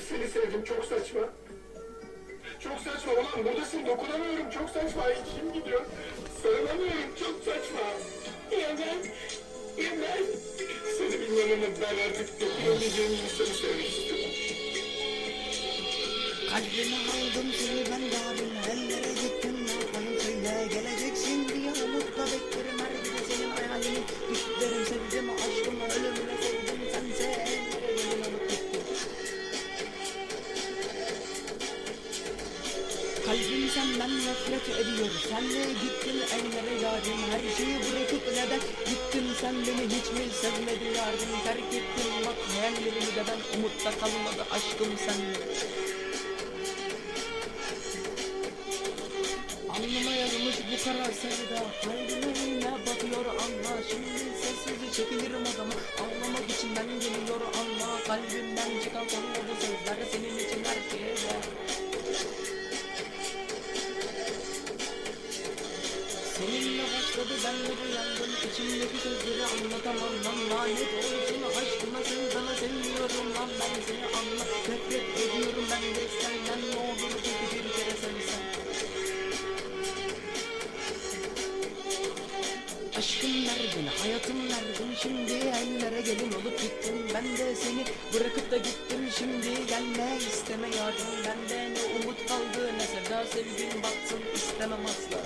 seni sevdim çok saçma. Çok saçma ulan buradasın dokunamıyorum çok saçma içim gidiyor. Sarılamıyorum çok saçma. Ya ben, ya ben. Seni bilmem ben artık dokunamayacağım insanı sevmek istiyorum. Kalbimi aldım seni ben darim Ellere gittim ne yapayım söyle Geleceksin diye umutla beklerim Her gece senin hayalini düşlerim Sevdim aşkımı ölümüne sevdim Sense Kalbim senden nefret ediyor. Sen de gittin ellere yarim Her şeyi bırakıp neden gittin? Sen beni hiç mi sevmedin? Yarim Terk ettin. Bak hayallerimi de ben Umutta kalmadı aşkım sende Alnıma yazılmış bu kara sevda. Kalbime ne bakıyor anla Şimdi sessizce çekilirim odama Anlamak için ben geliyor anla Kalbimden çıkan son başladı ben de uyandım İçimdeki sözleri anlatamam. Lan Lanet olsun aşkıma sevdana seviyorum lan Ben seni anla nefret ediyorum. Ben de senden Ne olur peki bir kere sevsen Aşkım neredin, hayatım neredin Şimdi ellere gelin olup gittim. Ben de seni bırakıp da gittim. Şimdi gelme isteme yardım. Bende ne umut kaldı ne sevda sevgin baksın istemem asla